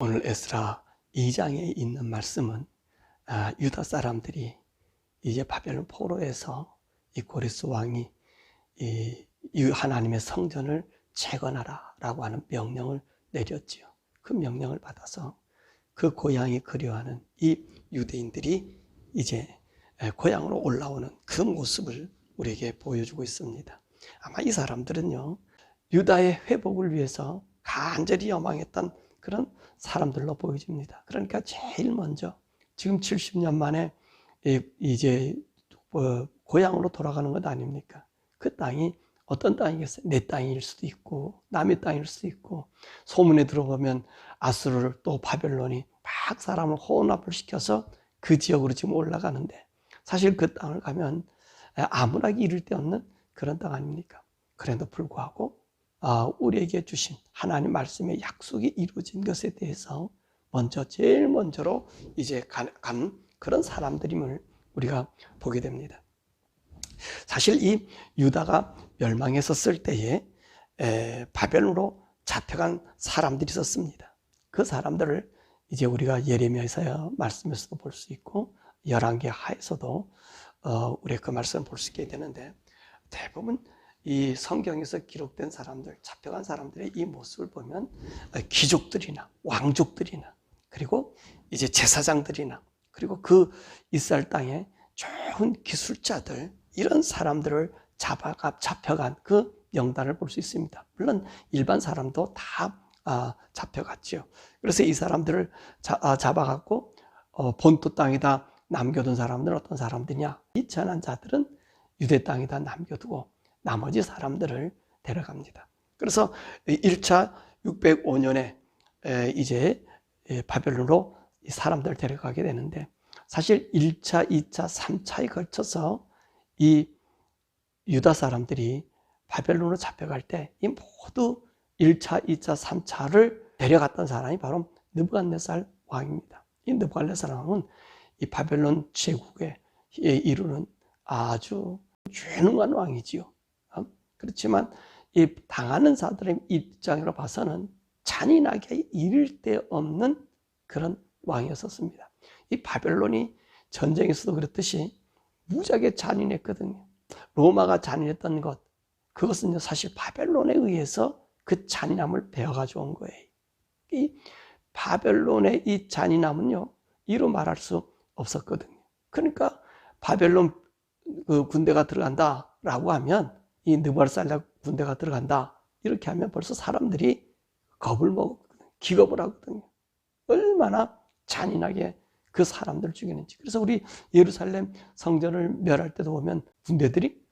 오늘 에스라 2장에 있는 말씀은 아, 유다 사람들이 이제 바벨론 포로에서 이 고리스 왕이 이, 이 하나님의 성전을 재건하라라고 하는 명령을 내렸지요. 그 명령을 받아서 그 고향이 그리워하는 이 유대인들이 이제 에, 고향으로 올라오는 그 모습을 우리에게 보여주고 있습니다. 아마 이 사람들은요, 유다의 회복을 위해서 간절히 여망했던 그런 사람들로 보여집니다. 그러니까 제일 먼저 지금 70년 만에 이- 이제 어, 고향으로 돌아가는 것 아닙니까? 그 땅이 어떤 땅이겠어요? 내 땅일 수도 있고 남의 땅일 수도 있고 소문에 들어보면 아수르를 또 바벨론이 막 사람을 혼합을 시켜서 그 지역으로 지금 올라가는데 사실 그 땅을 가면 아무나 이를 데 없는 그런 땅 아닙니까? 그래도 불구하고 아, 우리에게 주신 하나님 말씀의 약속이 이루어진 것에 대해서 먼저 제일 먼저로 이제 간, 간 그런 사람들임을 우리가 보게 됩니다. 사실 이 유다가 멸망했었을 때에 에, 바벨론으로 잡혀간 사람들이 있었습니다. 그 사람들을 이제 우리가 예레미야에서 말씀에서도 볼 수 있고 열왕기 하에서도 어, 우리가 그 말씀을 볼 수 있게 되는데 대부분 이 성경에서 기록된 사람들, 잡혀간 사람들의 이 모습을 보면 귀족들이나 왕족들이나 그리고 이제 제사장들이나 그리고 그 이스라엘 땅에 좋은 기술자들 이런 사람들을 잡아가 잡혀간 그 명단을 볼 수 있습니다. 물론 일반 사람도 다 아, 잡혀갔죠. 그래서 이 사람들을 자, 아, 잡아갖고 어, 본토 땅에다 남겨둔 사람들은 어떤 사람들이냐? 이천한 자들은 유대 땅에다 남겨두고 나머지 사람들을 데려갑니다. 그래서 1차 605년에 이제 바벨론으로 이 사람들을 데려가게 되는데 사실 1차, 2차, 3차에 걸쳐서 이 유다 사람들이 바벨론으로 잡혀갈 때 이 모두 1차, 2차, 3차를 데려갔던 사람이 바로 느부갓네살 왕입니다. 이 느부갓네살 왕은 이 바벨론 제국에 이루는 아주 유능한 왕이지요. 그렇지만 이 당하는 사람들의 입장으로 봐서는 잔인하게 이를 데 없는 그런 왕이었었습니다. 이 바벨론이 전쟁에서도 그렇듯이 무지하게 잔인했거든요. 로마가 잔인했던 것, 그것은 사실 바벨론에 의해서 그 잔인함을 배워가지고 온 거예요. 이 바벨론의 이 잔인함은요, 이로 말할 수 없었거든요. 그러니까 바벨론 그 군대가 들어간다라고 하면 이 느발살라 군대가 들어간다 이렇게 하면 벌써 사람들이 겁을 먹거든요. 기겁을 하거든요. 얼마나 잔인하게 그 사람들을 죽이는지. 그래서 우리 예루살렘 성전을 멸할 때도 보면 군대들이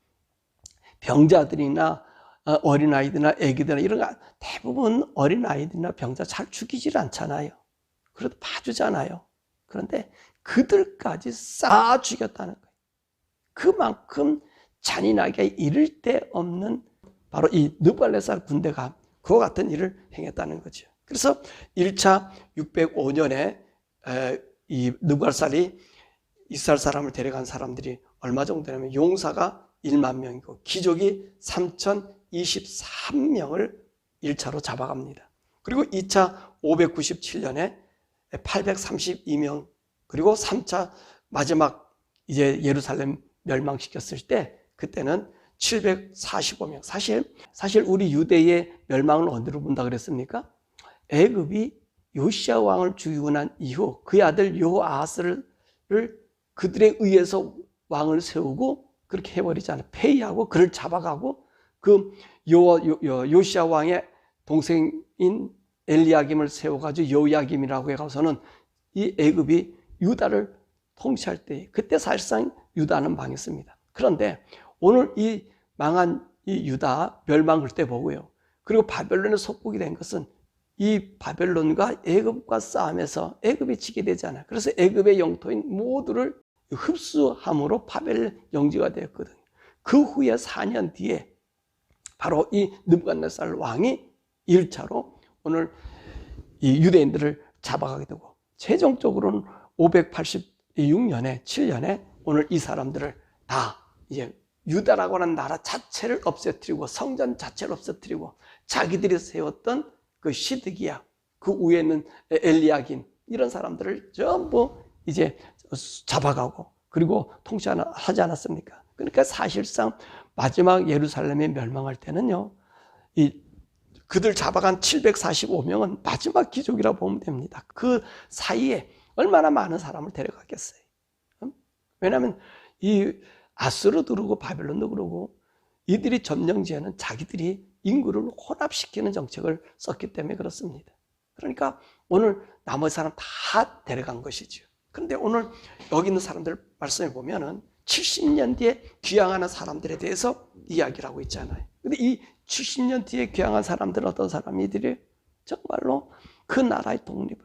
병자들이나 어, 어린아이들이나 애기들이나 이런 거 대부분 어린아이들이나 병자 잘 죽이질 않잖아요. 그래도 봐주잖아요. 그런데 그들까지 싹 죽였다는 거예요. 그만큼 잔인하게 이를 데 없는 바로 이 느발레살 군대가 그와 같은 일을 행했다는 거죠. 그래서 1차 605년에 이 느발살이 이스라엘 사람을 데려간 사람들이 얼마 정도 되냐면 용사가 1만 명이고 기족이 3,023명을 1차로 잡아갑니다. 그리고 2차 597년에 832명 그리고 3차 마지막 이제 예루살렘 멸망시켰을 때 그때는 745명. 사실 사실 우리 유대의 멸망을 어디로 본다 그랬습니까? 애굽이 요시아 왕을 죽이고 난 이후 그의 아들 요아스를 그들에 의해서 왕을 세우고 그렇게 해버리잖아요. 폐위하고 그를 잡아가고 그 요, 요, 요시아 왕의 동생인 엘리야김을 세워가지고 요야김이라고 해가서는 이 애굽이 유다를 통치할 때 그때 사실상 유다는 망했습니다. 그런데 오늘 이 망한 이 유다 멸망할 때 보고요. 그리고 바벨론에 속국이 된 것은 이 바벨론과 애굽과 싸움에서 애굽이 지게 되잖아요. 그래서 애굽의 영토인 모두를 흡수함으로 바벨 영지가 되었거든요. 그 후에 4년 뒤에 바로 이 느부갓네살 왕이 1차로 오늘 이 유대인들을 잡아가게 되고 최종적으로는 586년에 7년에 오늘 이 사람들을 다 이제 유다라고 하는 나라 자체를 없애뜨리고 성전 자체를 없애뜨리고 자기들이 세웠던 그 시드기야 그 위에 있는 엘리야긴 이런 사람들을 전부 이제 잡아가고 그리고 통치하지 않았습니까? 그러니까 사실상 마지막 예루살렘이 멸망할 때는요, 이 그들 잡아간 745명은 마지막 기족이라고 보면 됩니다. 그 사이에 얼마나 많은 사람을 데려갔겠어요. 음? 왜냐하면 이 아스로도 그러고 바벨론도 그러고 이들이 점령지에는 자기들이 인구를 혼합시키는 정책을 썼기 때문에 그렇습니다. 그러니까 오늘 나머지 사람 다 데려간 것이죠. 그런데 오늘 여기 있는 사람들 말씀해 보면은 70년 뒤에 귀향하는 사람들에 대해서 이야기를 하고 있잖아요. 근데 이 70년 뒤에 귀향한 사람들은 어떤 사람이들이 정말로 그 나라의 독립을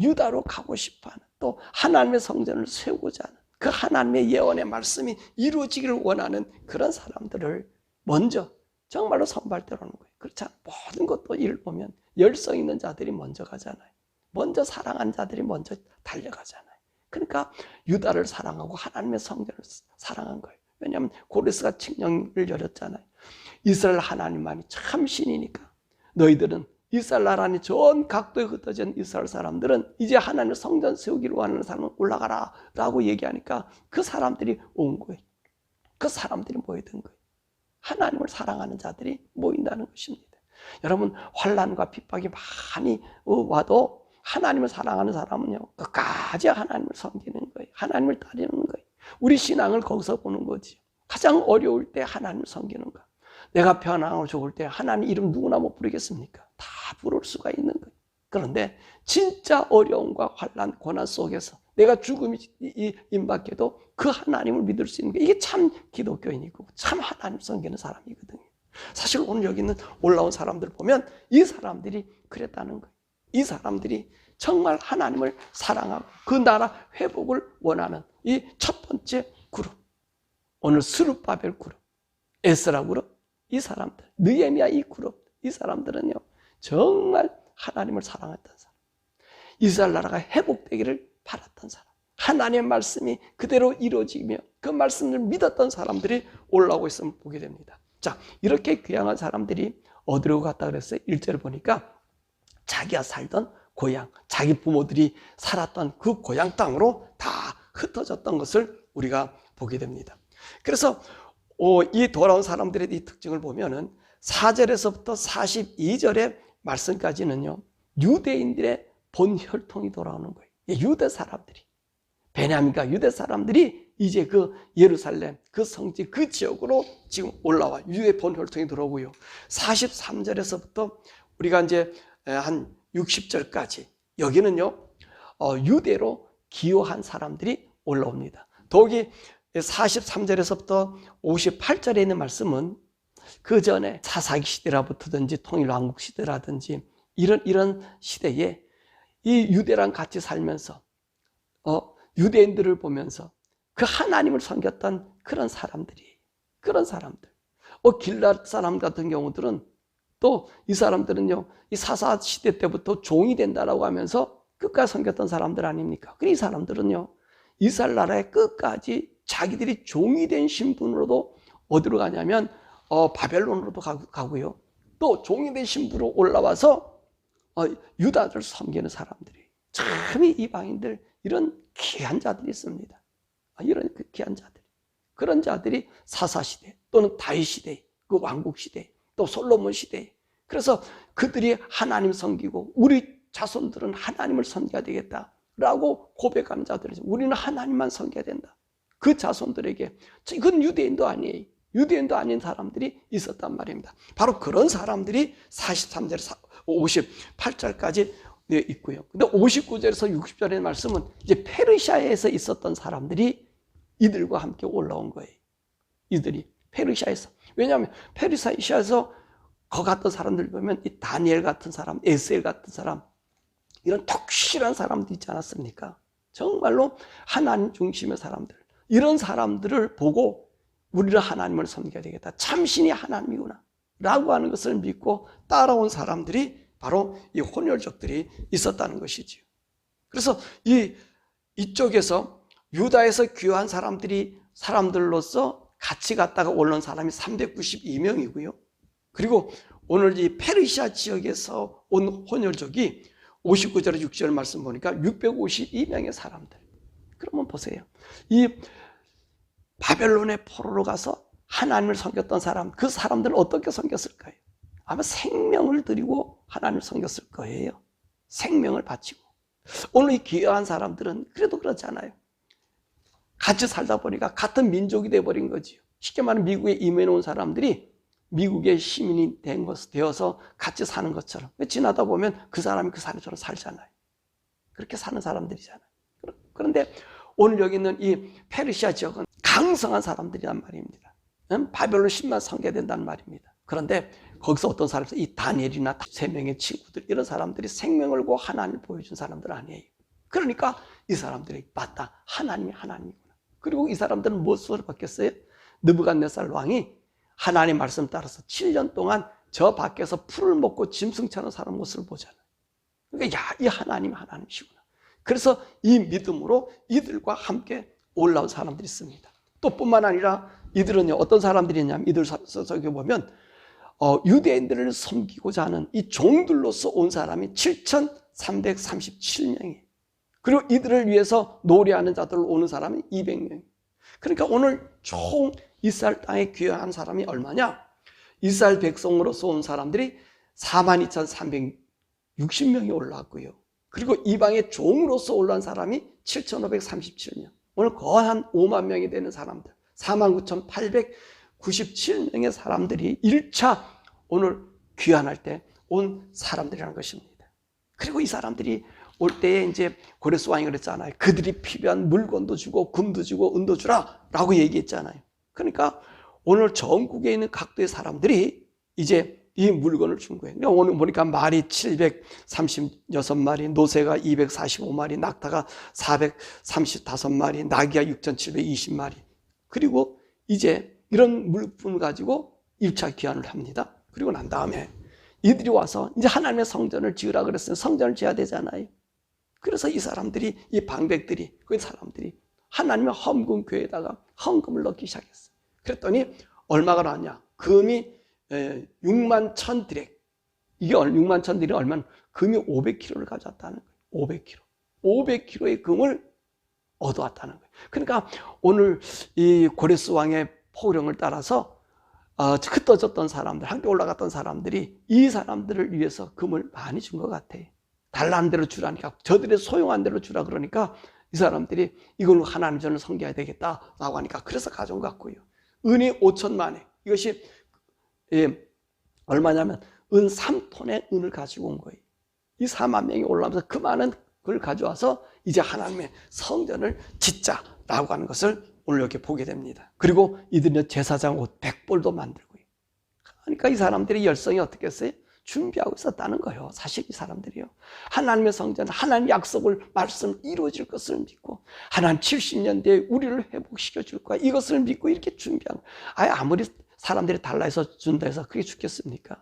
유다로 가고 싶어 하는 또 하나님의 성전을 세우고자 하는 그 하나님의 예언의 말씀이 이루어지기를 원하는 그런 사람들을 먼저 정말로 선발대로 하는 거예요. 그렇지 않아 모든 것도 일 보면 열성 있는 자들이 먼저 가잖아요. 먼저 사랑한 자들이 먼저 달려가잖아요. 그러니까 유다를 사랑하고 하나님의 성전을 사랑한 거예요. 왜냐하면 고레스가 칙령을 열었잖아요. 이스라엘 하나님만이 참 신이니까 너희들은 이스라엘 나라니 전 각도에 흩어진 이스라엘 사람들은 이제 하나님의 성전 세우기를 원하는 사람은 올라가라 라고 얘기하니까 그 사람들이 온 거예요. 그 사람들이 모여든 거예요. 하나님을 사랑하는 자들이 모인다는 것입니다. 여러분 환란과 핍박이 많이 와도 하나님을 사랑하는 사람은요 끝까지 하나님을 섬기는 거예요. 하나님을 따르는 거예요. 우리 신앙을 거기서 보는 거지. 가장 어려울 때 하나님을 섬기는 거. 내가 편안하고 좋을 때 하나님 이름 누구나 못 부르겠습니까? 다 부를 수가 있는 거예요. 그런데 진짜 어려움과 환란, 고난 속에서 내가 죽음이 임박해도 그 하나님을 믿을 수 있는 게 이게 참 기독교인이고 참 하나님 섬기는 사람이거든요. 사실 오늘 여기 있는 올라온 사람들 보면 이 사람들이 그랬다는 거예요. 이 사람들이 정말 하나님을 사랑하고 그 나라 회복을 원하는 이 첫 번째 그룹. 오늘 스룹바벨 그룹, 에스라 그룹, 이 사람들, 느에미아 이 그룹, 이 사람들은요 정말 하나님을 사랑했던 사람. 이스라엘 나라가 회복되기를 바랐던 사람. 하나님의 말씀이 그대로 이루어지며 그 말씀을 믿었던 사람들이 올라오고 있으면 보게 됩니다. 자, 이렇게 귀향한 사람들이 어디로 갔다 그랬어요? 일절을 보니까 자기가 살던 고향, 자기 부모들이 살았던 그 고향 땅으로 다 흩어졌던 것을 우리가 보게 됩니다. 그래서 이 돌아온 사람들의 이 특징을 보면은 4절에서부터 42절의 말씀까지는요, 유대인들의 본 혈통이 돌아오는 거예요. 유대 사람들이. 베냐민과 유대 사람들이 이제 그 예루살렘, 그 성지, 그 지역으로 지금 올라와. 유대 본 혈통이 들어오고요. 43절에서부터 우리가 이제 한 60절까지 여기는요, 어, 유대로 기여한 사람들이 올라옵니다. 더욱이 43절에서부터 58절에 있는 말씀은 그 전에 사사기 시대라부터든지 통일왕국 시대라든지 이런 이런 시대에 이 유대랑 같이 살면서 어, 유대인들을 보면서 그 하나님을 섬겼던 그런 사람들이 그런 사람들. 어, 길랏 사람 같은 경우들은 또 이 사람들은요, 이 사사 시대 때부터 종이 된다라고 하면서 끝까지 섬겼던 사람들 아닙니까? 그 이 사람들은요, 이스라엘 나라의 끝까지 자기들이 종이 된 신분으로도 어디로 가냐면 어, 바벨론으로도 가고요. 또 종이 된 신분으로 올라와서 어, 유다들 섬기는 사람들이 참이 이방인들 이런 귀한 자들이 있습니다. 아, 이런 그 귀한 자들. 그런 자들이 사사 시대 또는 다윗 시대, 그 왕국 시대, 또 솔로몬 시대. 그래서 그들이 하나님 섬기고 우리 자손들은 하나님을 섬겨야 되겠다라고 고백하는 자들이 우리는 하나님만 섬겨야 된다. 그 자손들에게 이건 유대인도 아니에요. 유대인도 아닌 사람들이 있었단 말입니다. 바로 그런 사람들이 43절, 58절까지 있고요. 근데 59절에서 60절의 말씀은 이제 페르시아에서 있었던 사람들이 이들과 함께 올라온 거예요. 이들이 페르시아에서. 왜냐하면 페르시아에서 거 갔던 사람들 보면 이 다니엘 같은 사람, 에스엘 같은 사람, 이런 독실한 사람들 있지 않았습니까? 정말로 하나님 중심의 사람들. 이런 사람들을 보고 우리를 하나님을 섬겨야 되겠다. 참신이 하나님이구나. 라고 하는 것을 믿고 따라온 사람들이 바로 이 혼혈족들이 있었다는 것이지요. 그래서 이, 이쪽에서 유다에서 귀한 사람들이 사람들로서 같이 갔다가 올라온 사람이 392명이고요. 그리고 오늘 이 페르시아 지역에서 온 혼혈족이 59절에 6절 말씀 보니까 652명의 사람들. 그러면 보세요. 이 바벨론의 포로로 가서 하나님을 섬겼던 사람, 그 사람들은 어떻게 섬겼을까요? 아마 생명을 드리고 하나님을 섬겼을 거예요. 생명을 바치고. 오늘 이 귀한 사람들은 그래도 그렇잖아요. 같이 살다 보니까 같은 민족이 돼버린 거지요. 쉽게 말하면 미국에 임해놓은 사람들이 미국의 시민이 된 것, 되어서 같이 사는 것처럼. 지나다 보면 그 사람이 그 사람처럼 살잖아요. 그렇게 사는 사람들이잖아요. 그런데 오늘 여기 있는 이 페르시아 지역은 강성한 사람들이란 말입니다. 응? 바벨론 10만 성계된다는 말입니다. 그런데 거기서 어떤 사람이 이 다니엘이나 세 명의 친구들 이런 사람들이 생명을 고 하나님을 보여준 사람들 아니에요. 그러니까 이 사람들이 맞다 하나님이 하나님이구나. 그리고 이 사람들은 무엇으로 바뀌었어요? 느부갓네살 왕이 하나님 말씀 따라서 7년 동안 저 밖에서 풀을 먹고 짐승 차는 사람 모습을 보잖아요. 그러니까 야, 이 하나님 하나님이시구나. 그래서 이 믿음으로 이들과 함께 올라온 사람들이 있습니다. 또 뿐만 아니라 이들은 어떤 사람들이냐면 이들 서기 보면 어, 유대인들을 섬기고자 하는 이 종들로서 온 사람이 7,337명이 그리고 이들을 위해서 노래하는 자들로 오는 사람이 200명. 그러니까 오늘 총 이스라엘 땅에 귀한 사람이 얼마냐? 이스라엘 백성으로서 온 사람들이 42,360명이 올라왔고요. 그리고 이방의 종으로서 올라온 사람이 7,537명. 오늘 거의 한 5만 명이 되는 사람들. 49,897명의 사람들이 1차 오늘 귀환할 때 온 사람들이라는 것입니다. 그리고 이 사람들이 올 때에 이제 고레스 왕이 그랬잖아요. 그들이 필요한 물건도 주고 금도 주고 은도 주라 라고 얘기했잖아요. 그러니까 오늘 전국에 있는 각도의 사람들이 이제 이 물건을 준 거예요. 그러니까 오늘 보니까 말이 736마리, 노새가 245마리, 낙타가 435마리, 나귀가 6720마리. 그리고 이제 이런 물품을 가지고 1차 귀환을 합니다. 그리고 난 다음에 이들이 와서 이제 하나님의 성전을 지으라 그랬어요. 성전을 지어야 되잖아요. 그래서 이 사람들이, 이 방백들이, 그 사람들이 하나님의 헌금 교회에다가 헌금을 넣기 시작했어요. 그랬더니 얼마가 나왔냐? 금이 6만 천 드렉. 이게 6만 천 드렉이 얼마나? 금이 500kg를 가져왔다는 거예요. 500kg. 500kg의 금을 얻어왔다는 거예요. 그러니까 오늘 이 고레스 왕의 포령을 따라서 어, 흩어졌던 사람들, 함께 올라갔던 사람들이 이 사람들을 위해서 금을 많이 준 것 같아요. 달라는 대로 주라니까 저들의 소용한 대로 주라 그러니까 이 사람들이 이걸로 하나님 전을 섬겨야 되겠다라고 하니까 그래서 가져온 것 같고요. 은이 5천만 회. 이것이 예, 얼마냐면 은 3톤의 은을 가지고 온 거예요. 이 4만 명이 올라오면서 그 많은 걸 가져와서 이제 하나님의 성전을 짓자라고 하는 것을 오늘 이렇게 보게 됩니다. 그리고 이들은 제사장 옷 100벌도 만들고요. 그러니까 이 사람들이 열성이 어떻게 했어요? 준비하고 있었다는 거예요. 사실 이 사람들이요. 하나님의 성전, 하나님 약속을 말씀 이루어질 것을 믿고 하나님 70년 뒤에 우리를 회복시켜 줄 거야. 이것을 믿고 이렇게 준비한 아예 아무리 사람들이 달라해서 준다 해서 그게 죽겠습니까?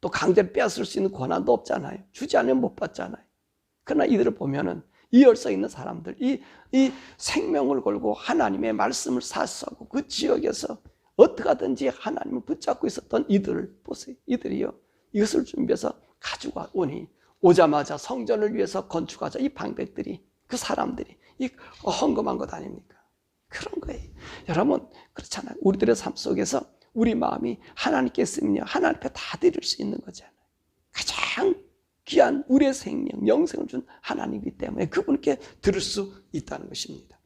또 강제로 빼앗을 수 있는 권한도 없잖아요. 주지 않으면 못 받잖아요. 그러나 이들을 보면은 이 열성 있는 사람들, 이, 이 생명을 걸고 하나님의 말씀을 사수하고 그 지역에서 어떻게 하든지 하나님을 붙잡고 있었던 이들을 보세요. 이들이요. 이것을 준비해서 가지고 오니 오자마자 성전을 위해서 건축하자 이 방백들이 그 사람들이 이 헌금한 것 아닙니까? 그런 거예요. 여러분 그렇잖아요. 우리들의 삶 속에서 우리 마음이 하나님께 쓰면 하나님 앞에 다 드릴 수 있는 거잖아요. 가장 귀한 우리의 생명, 영생을 준 하나님이기 때문에 그분께 들을 수 있다는 것입니다.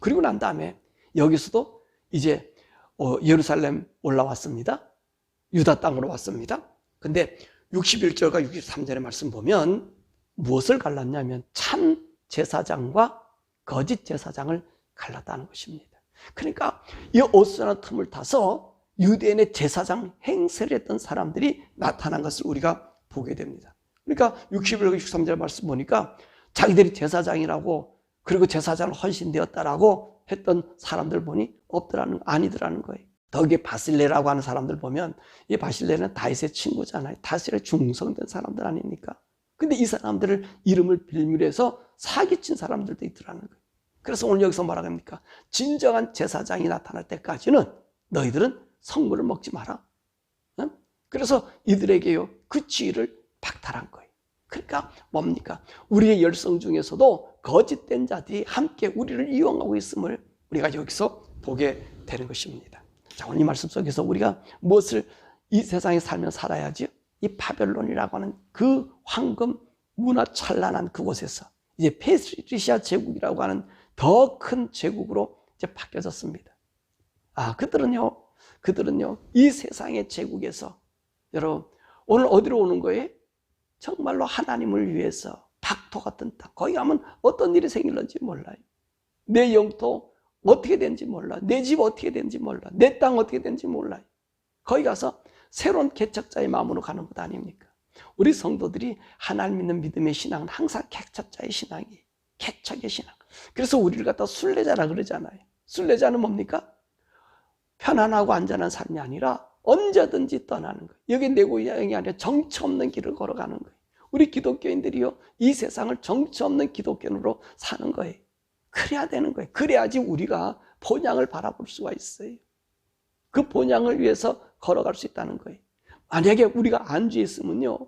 그리고 난 다음에 여기서도 이제 어, 예루살렘 올라왔습니다. 유다 땅으로 왔습니다. 근데 61절과 63절의 말씀 보면 무엇을 갈랐냐면 참 제사장과 거짓 제사장을 갈랐다는 것입니다. 그러니까 이 옷선한 틈을 타서 유대인의 제사장 행세를 했던 사람들이 나타난 것을 우리가 보게 됩니다. 그러니까 61절 63절 말씀 보니까 자기들이 제사장이라고 그리고 제사장을 헌신되었다라고 했던 사람들 보니 없더라는 아니더라는 거예요. 더기에 바실레라고 하는 사람들 보면 이 바실레는 다윗의 친구잖아요. 다윗의 중성된 사람들 아닙니까? 근데 이 사람들을 이름을 빌미해서 사기친 사람들도 있더라는 거예요. 그래서 오늘 여기서 뭐라고 합니까? 진정한 제사장이 나타날 때까지는 너희들은 성물을 먹지 마라. 그래서 이들에게요 그 지위를 박탈한 거예요. 그러니까 뭡니까? 우리의 열성 중에서도 거짓된 자들이 함께 우리를 이용하고 있음을 우리가 여기서 보게 되는 것입니다. 자, 오늘 이 말씀 속에서 우리가 무엇을 이 세상에 살며 살아야지? 이 바벨론이라고 하는 그 황금 문화 찬란한 그곳에서 이제 페르시아 제국이라고 하는 더 큰 제국으로 이제 바뀌어졌습니다. 아, 그들은요, 그들은요, 이 세상의 제국에서 여러분, 오늘 어디로 오는 거예요? 정말로 하나님을 위해서 박토 같은 땅, 거기 가면 어떤 일이 생길는지 몰라요. 내 영토 어떻게 되는지 몰라. 내 집 어떻게 되는지 몰라. 내 땅 어떻게 되는지 몰라요. 거기 가서 새로운 개척자의 마음으로 가는 것 아닙니까? 우리 성도들이 하나님 믿는 믿음의 신앙은 항상 개척자의 신앙이에요. 개척의 신앙. 그래서 우리를 갖다 순례자라 그러잖아요. 순례자는 뭡니까? 편안하고 안전한 삶이 아니라 언제든지 떠나는 거예요. 여기 내 고향이 아니라 정처 없는 길을 걸어가는 거예요. 우리 기독교인들이요, 이 세상을 정처 없는 기독교인으로 사는 거예요. 그래야 되는 거예요. 그래야지 우리가 본향을 바라볼 수가 있어요. 그 본향을 위해서 걸어갈 수 있다는 거예요. 만약에 우리가 안주에 있으면요,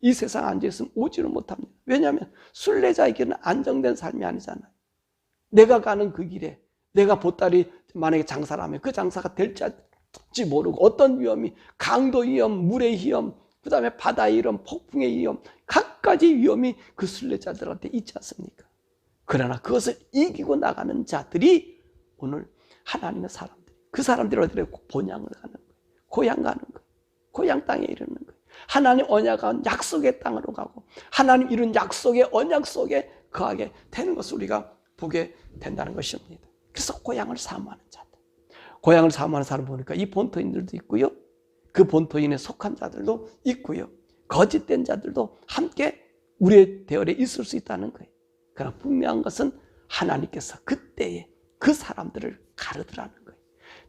이 세상 안주에 있으면 오지를 못합니다. 왜냐하면 순례자에게는 안정된 삶이 아니잖아요. 내가 가는 그 길에 내가 보따리 만약에 장사를 하면 그 장사가 될지 모르고 어떤 위험이 강도 위험, 물의 위험, 그 다음에 바다의 위험, 폭풍의 위험, 각 가지 위험이 그 순례자들한테 있지 않습니까? 그러나 그것을 이기고 나가는 자들이 오늘 하나님의 사람들, 그 사람들이 어디로 본향을 가는 거예요. 고향 가는 거예요. 고향 땅에 이르는 거예요. 하나님 언약한 약속의 땅으로 가고 하나님 이룬 약속의 언약 속에 거하게 되는 것을 우리가 보게 된다는 것입니다. 그래서 고향을 사모하는 자들. 고향을 사모하는 사람 보니까 이 본토인들도 있고요. 그 본토인에 속한 자들도 있고요. 거짓된 자들도 함께 우리의 대열에 있을 수 있다는 거예요. 그러나 분명한 것은 하나님께서 그때에 그 사람들을 가르더라는 거예요.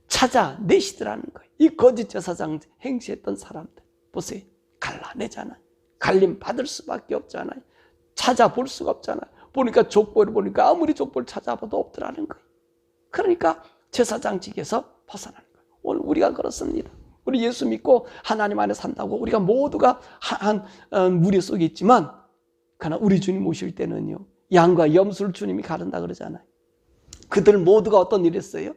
찾아내시더라는 거예요. 이 거짓 제사장 행시했던 사람들. 보세요. 갈라내잖아요. 갈림 받을 수밖에 없잖아요. 찾아볼 수가 없잖아요. 보니까 족보를 보니까 아무리 족보를 찾아봐도 없더라는 거예요. 그러니까 제사장직에서 벗어나는 거예요. 오늘 우리가 그렇습니다. 우리 예수 믿고 하나님 안에 산다고 우리가 모두가 한, 한 무리 속에 있지만 그러나 우리 주님 오실 때는요. 양과 염소를 주님이 가른다 그러잖아요. 그들 모두가 어떤 일을 했어요?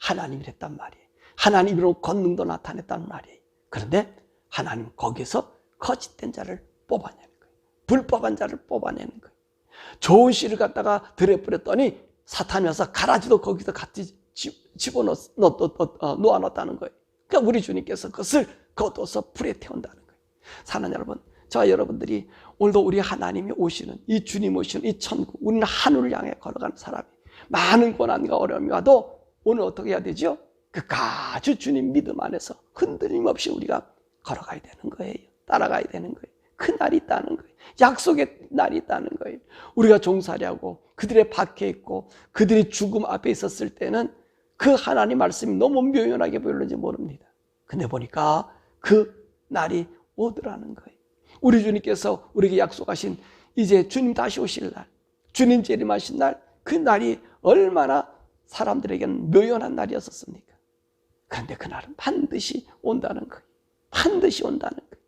하나님이 했단 말이에요. 하나님으로 권능도 나타냈단 말이에요. 그런데 하나님 거기서 거짓된 자를 뽑아내는 거예요. 불법한 자를 뽑아내는 거예요. 좋은 씨를 갖다가 들에 뿌렸더니 사탄이 와서 가라지도 거기서 같이 집어넣, 어, 놓아놨다는 거예요. 그러니까 우리 주님께서 그것을 거둬서 불에 태운다는 거예요. 사는 여러분, 저 여러분들이 오늘도 우리 하나님이 오시는 이 주님 오시는 이 천국, 우리는 하늘을 향해 걸어가는 사람이 많은 고난과 어려움이 와도 오늘 어떻게 해야 되죠? 끝까지 주님 믿음 안에서 흔들림 없이 우리가 걸어가야 되는 거예요. 따라가야 되는 거예요. 그 날이 있다는 거예요. 약속의 날이 있다는 거예요. 우리가 종살이하고 그들의 박해 있고 그들이 죽음 앞에 있었을 때는 그 하나님 말씀이 너무 묘연하게 보였는지 모릅니다. 근데 보니까 그 날이 오더라는 거예요. 우리 주님께서 우리에게 약속하신 이제 주님 다시 오실 날, 주님 재림하신 날, 그 날이 얼마나 사람들에게는 묘연한 날이었었습니까? 그런데 그날은 반드시 온다는 거예요. 반드시 온다는 거예요.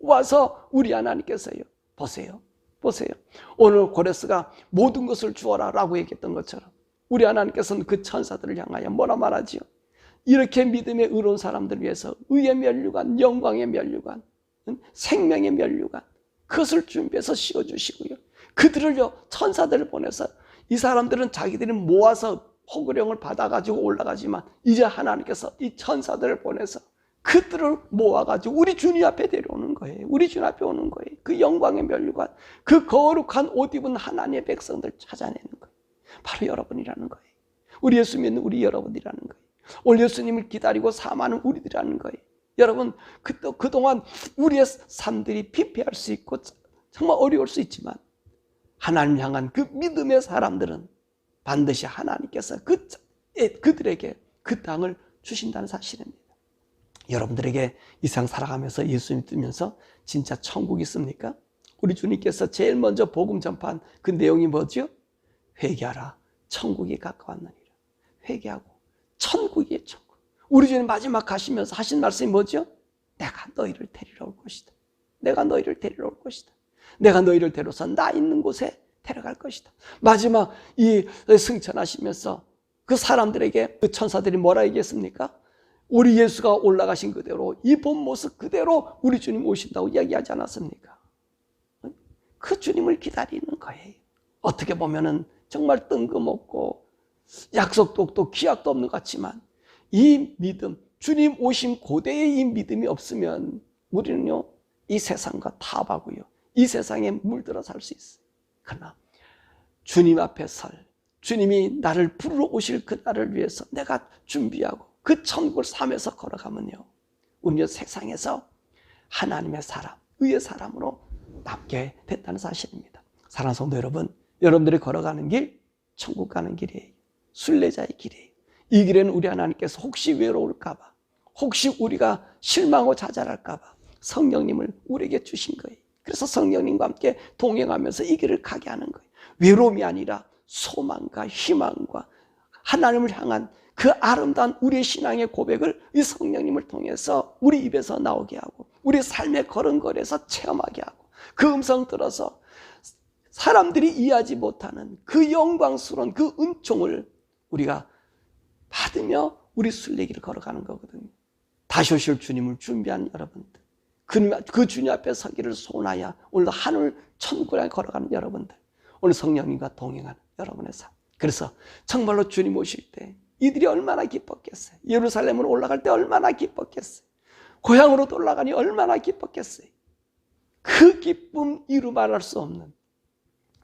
와서 우리 하나님께서요. 보세요. 보세요. 오늘 고레스가 모든 것을 주어라 라고 얘기했던 것처럼 우리 하나님께서는 그 천사들을 향하여 뭐라 말하지요? 이렇게 믿음의 의로운 사람들 위해서 의의 면류관, 영광의 면류관, 생명의 면류관 그것을 준비해서 씌워주시고요. 그들을요 천사들을 보내서 이 사람들은 자기들이 모아서 포그령을 받아가지고 올라가지만 이제 하나님께서 이 천사들을 보내서 그들을 모아가지고 우리 주님 앞에 데려오는 거예요. 우리 주님 앞에 오는 거예요. 그 영광의 멸류관, 그 거룩한 옷 입은 하나님의 백성들 찾아내는 거예요. 바로 여러분이라는 거예요. 우리 예수 믿는 우리 여러분이라는 거예요. 오늘 예수님을 기다리고 사모하는 우리들이라는 거예요. 여러분, 그, 그동안 우리의 삶들이 피폐할 수 있고 정말 어려울 수 있지만 하나님 향한 그 믿음의 사람들은 반드시 하나님께서 그, 그들에게 그 땅을 주신다는 사실입니다. 여러분들에게 이상 살아가면서 예수 믿으면서 진짜 천국이 있습니까? 우리 주님께서 제일 먼저 복음 전파한 그 내용이 뭐죠? 회개하라. 천국이 가까웠느니라. 회개하고 천국이에요, 천국. 우리 주님 마지막 가시면서 하신 말씀이 뭐죠? 내가 너희를 데리러 올 것이다. 내가 너희를 데리러 올 것이다. 내가 너희를 데려서 나 있는 곳에 데려갈 것이다. 마지막 이 승천하시면서 그 사람들에게 그 천사들이 뭐라 얘기했습니까? 우리 예수가 올라가신 그대로 이 본 모습 그대로 우리 주님 오신다고 이야기하지 않았습니까? 그 주님을 기다리는 거예요. 어떻게 보면은 정말 뜬금없고 약속도 없고 기약도 없는 것 같지만 이 믿음, 주님 오심 고대의 이 믿음이 없으면 우리는요, 이 세상과 타협하고요. 이 세상에 물들어 살 수 있어요. 그러나 주님 앞에 설, 주님이 나를 부르러 오실 그 날을 위해서 내가 준비하고 그 천국을 삼에서 걸어가면요. 우리는 세상에서 하나님의 사람, 의의 사람으로 남게 된다는 사실입니다. 사랑하는 성도 여러분, 여러분들이 걸어가는 길, 천국 가는 길이에요. 순례자의 길이에요. 이 길에는 우리 하나님께서 혹시 외로울까봐, 혹시 우리가 실망하고 좌절할까봐 성령님을 우리에게 주신 거예요. 그래서 성령님과 함께 동행하면서 이 길을 가게 하는 거예요. 외로움이 아니라 소망과 희망과 하나님을 향한 그 아름다운 우리의 신앙의 고백을 이 성령님을 통해서 우리 입에서 나오게 하고 우리 삶의 걸음걸이에서 체험하게 하고 그 음성 들어서 사람들이 이해하지 못하는 그 영광스러운 그 은총을 우리가 받으며 우리 순례길을 걸어가는 거거든요. 다시 오실 주님을 준비한 여러분들. 그, 그 주님 앞에 서기를 소원하여 오늘 하늘 천국에 걸어가는 여러분들. 오늘 성령님과 동행하는 여러분의 삶. 그래서 정말로 주님 오실 때 이들이 얼마나 기뻤겠어요. 예루살렘으로 올라갈 때 얼마나 기뻤겠어요. 고향으로 돌아가니 얼마나 기뻤겠어요. 그 기쁨 이루 말할 수 없는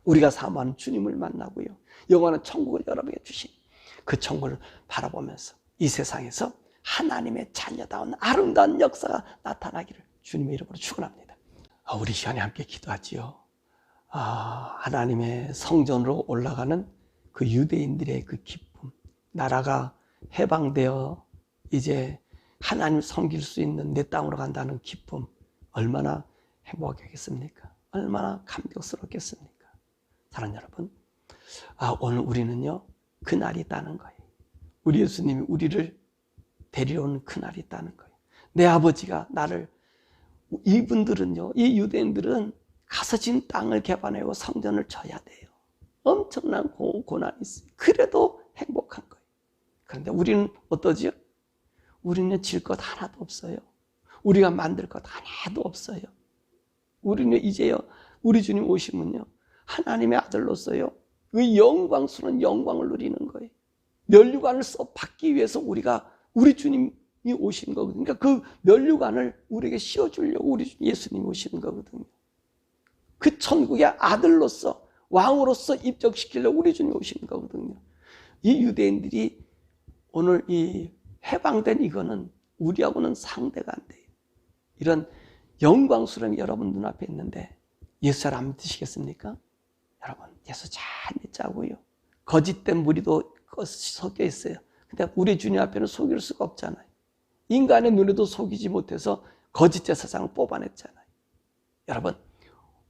우리가 사모하는 주님을 만나고요. 영원한 천국을 여러분에게 주신 그 천국을 바라보면서 이 세상에서 하나님의 자녀다운 아름다운 역사가 나타나기를 주님의 이름으로 축원합니다. 아, 우리 시간에 함께 기도하지요. 아, 하나님의 성전으로 올라가는 그 유대인들의 그 기쁨, 나라가 해방되어 이제 하나님 섬길 수 있는 내 땅으로 간다는 기쁨, 얼마나 행복하겠습니까? 얼마나 감격스럽겠습니까? 사랑하는 여러분, 아, 오늘 우리는요, 그날이 있다는 거예요. 우리 예수님이 우리를 데리러 오는 그날이 있다는 거예요. 내 아버지가 나를, 이분들은요, 이 유대인들은 가서 진 땅을 개발하고 성전을 져야 돼요. 엄청난 고, 고난이 있어요. 그래도 행복한 거예요. 그런데 우리는 어떠지요? 우리는 질 것 하나도 없어요. 우리가 만들 것 하나도 없어요. 우리는 이제요, 우리 주님 오시면요, 하나님의 아들로서요, 그 영광스러운 영광을 누리는 거예요. 면류관을 써 받기 위해서 우리가 우리 주님이 오신 거거든요. 그러니까 그 면류관을 우리에게 씌워주려고 우리 예수님이 오시는 거거든요. 그 천국의 아들로서 왕으로서 입적시키려고 우리 주님이 오시는 거거든요. 이 유대인들이 오늘 이 해방된 이거는 우리하고는 상대가 안 돼요. 이런 영광스러움이 여러분 눈앞에 있는데 예수 잘 안 믿으시겠습니까? 여러분 예수 잘 믿자고요. 거짓된 무리도 섞여 있어요. 근데 우리 주님 앞에는 속일 수가 없잖아요. 인간의 눈에도 속이지 못해서 거짓 제사장을 뽑아냈잖아요. 여러분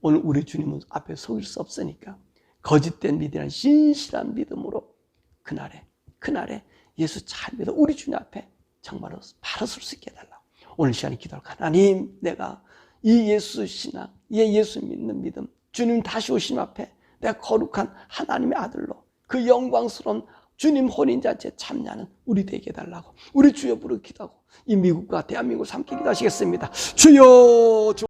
오늘 우리 주님은 앞에 속일 수 없으니까 거짓된 믿음이란 신실한 믿음으로 그날에 그날에 예수 잘 믿어 우리 주님 앞에 정말로 바로 설 수 있게 해달라고. 오늘 시간에 기도할 하나님 내가 이 예수 신앙 이 예수 믿는 믿음 주님 다시 오심 앞에 내가 거룩한 하나님의 아들로 그 영광스러운 주님 혼인잔치에 참여하는 우리 되게 해달라고. 우리 주여 부르 기도 하고 이 미국과 대한민국을 삼키기도 하시겠습니다. 주여 주...